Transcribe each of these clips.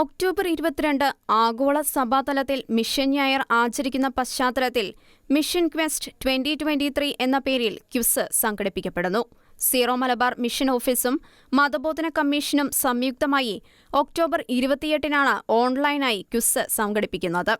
October ഇരുപത്തിരണ്ട് ആഗോള സഭാതലത്തിൽ mission ഞായർ ആചരിക്കുന്ന പശ്ചാത്തലത്തിൽ mission quest twenty twenty three എന്ന പേരിൽ ക്വിസ് സംഘടിപ്പിക്കപ്പെടുന്നു. സീറോ മലബാർ മിഷൻ ഓഫീസും മതബോധന കമ്മീഷനും സംയുക്തമായി ഒക്ടോബർ ഇരുപത്തിയെട്ടിനാണ് ഓൺലൈനായി ക്വിസ് സംഘടിപ്പിക്കുന്നത്.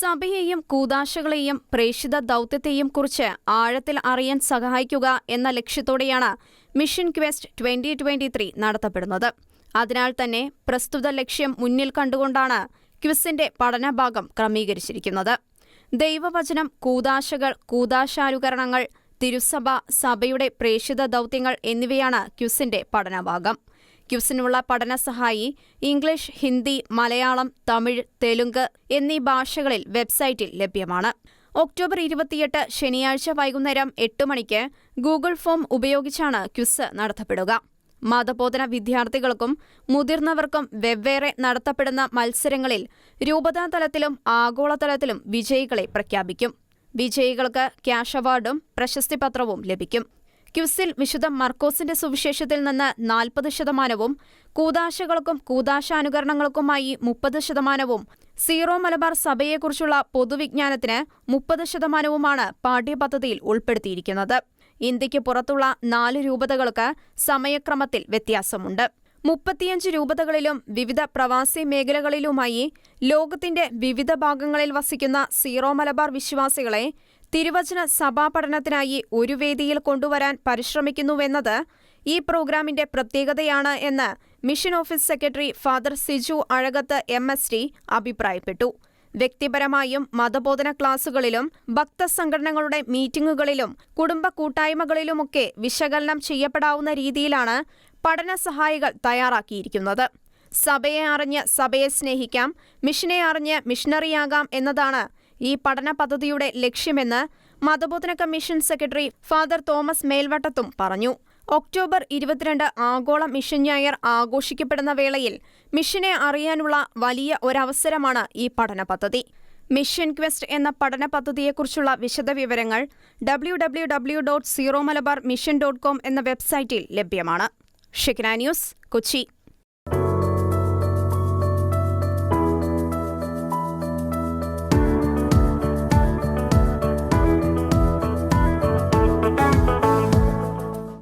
സഭയെയും കൂതാശകളെയും പ്രേഷിത ദൗത്യത്തെയും കുറിച്ച് ആഴത്തിൽ അറിയാൻ സഹായിക്കുക എന്ന ലക്ഷ്യത്തോടെയാണ് mission quest twenty twenty three നടത്തപ്പെടുന്നത്. അതിനാൽ തന്നെ പ്രസ്തുത ലക്ഷ്യം മുന്നിൽ കണ്ടുകൊണ്ടാണ് ക്വിസിന്റെ പഠനഭാഗം ക്രമീകരിച്ചിരിക്കുന്നത്. ദൈവവചനം കൂതാശകൾ കൂതാശാനുകരണങ്ങൾ തിരുസഭ സഭയുടെ പ്രേഷിത ദൗത്യങ്ങൾ എന്നിവയാണ് ക്യുസിന്റെ പഠനഭാഗം. ക്യുസിനുള്ള പഠനസഹായി ഇംഗ്ലീഷ് ഹിന്ദി മലയാളം തമിഴ് തെലുങ്ക് എന്നീ ഭാഷകളിൽ വെബ്സൈറ്റിൽ ലഭ്യമാണ്. ഒക്ടോബർ ഇരുപത്തിയെട്ട് ശനിയാഴ്ച വൈകുന്നേരം എട്ട് മണിക്ക് ഗൂഗിൾ ഫോം ഉപയോഗിച്ചാണ് ക്യുസ് നടത്തപ്പെടുക. മതബോധന വിദ്യാർത്ഥികൾക്കും മുതിർന്നവർക്കും വെവ്വേറെ നടത്തപ്പെടുന്ന മത്സരങ്ങളിൽ രൂപതാതലത്തിലും ആഗോളതലത്തിലും വിജയികളെ പ്രഖ്യാപിക്കും. വിജയികൾക്ക് ക്യാഷ് അവാർഡും പ്രശസ്തിപത്രവും ലഭിക്കും. ക്യുസിൽ വിശുദ്ധ മർക്കോസിന്റെ സുവിശേഷത്തിൽ നിന്ന് നാൽപ്പത് ശതമാനവും കൂതാശകൾക്കും കൂതാശാനുകരണങ്ങൾക്കുമായി മുപ്പത് ശതമാനവും സീറോ മലബാർ സഭയെക്കുറിച്ചുള്ള പൊതുവിജ്ഞാനത്തിന് മുപ്പത് ശതമാനവുമാണ് പാഠ്യപദ്ധതിയിൽ ഉൾപ്പെടുത്തിയിരിക്കുന്നത്. ഇന്ത്യയ്ക്ക് പുറത്തുള്ള നാല് രൂപതകൾക്ക് സമയക്രമത്തിൽ വ്യത്യാസമുണ്ട്. മുപ്പത്തിയഞ്ച് രൂപതകളിലും വിവിധ പ്രവാസി മേഖലകളിലുമായി ലോകത്തിന്റെ വിവിധ ഭാഗങ്ങളിൽ വസിക്കുന്ന സീറോ മലബാർ വിശ്വാസികളെ തിരുവചന സഭാ പഠനത്തിനായി ഒരു വേദിയിൽ കൊണ്ടുവരാൻ പരിശ്രമിക്കുന്നുവെന്നത് ഈ പ്രോഗ്രാമിന്റെ പ്രത്യേകതയാണ് എന്ന് mission office secretary father Siju Azhakath M S T അഭിപ്രായപ്പെട്ടു. വ്യക്തിപരമായും മതബോധന ക്ലാസുകളിലും ഭക്തസംഘടനകളുടെ മീറ്റിംഗുകളിലും കുടുംബ കൂട്ടായ്മകളിലുമൊക്കെ വിശകലനം ചെയ്യപ്പെടാവുന്ന രീതിയിലാണ് പഠന സഹായികൾ തയ്യാറാക്കിയിരിക്കുന്നത്. സഭയെ അറിഞ്ഞ് സഭയെ സ്നേഹിക്കാം മിഷനെ അറിഞ്ഞ് മിഷണറിയാകാം എന്നതാണ് ഈ പഠന പദ്ധതിയുടെ ലക്ഷ്യമെന്ന് മതബോധന കമ്മീഷൻ സെക്രട്ടറി ഫാദർ തോമസ് മേൽവട്ടത്തും പറഞ്ഞു. ഒക്ടോബർ ഇരുപത്തിരണ്ട് ആഗോള മിഷൻ ഞായർ ആഘോഷിക്കപ്പെടുന്ന വേളയിൽ മിഷനെ അറിയാനുള്ള വലിയ ഒരവസരമാണ് ഈ പഠന പദ്ധതി. മിഷൻ ക്വസ്റ്റ് എന്ന പഠന പദ്ധതിയെക്കുറിച്ചുള്ള വിശദവിവരങ്ങൾ W W W dot Syro Malabar mission dot com എന്ന വെബ്സൈറ്റിൽ ലഭ്യമാണ്. Shekinah news Kochi.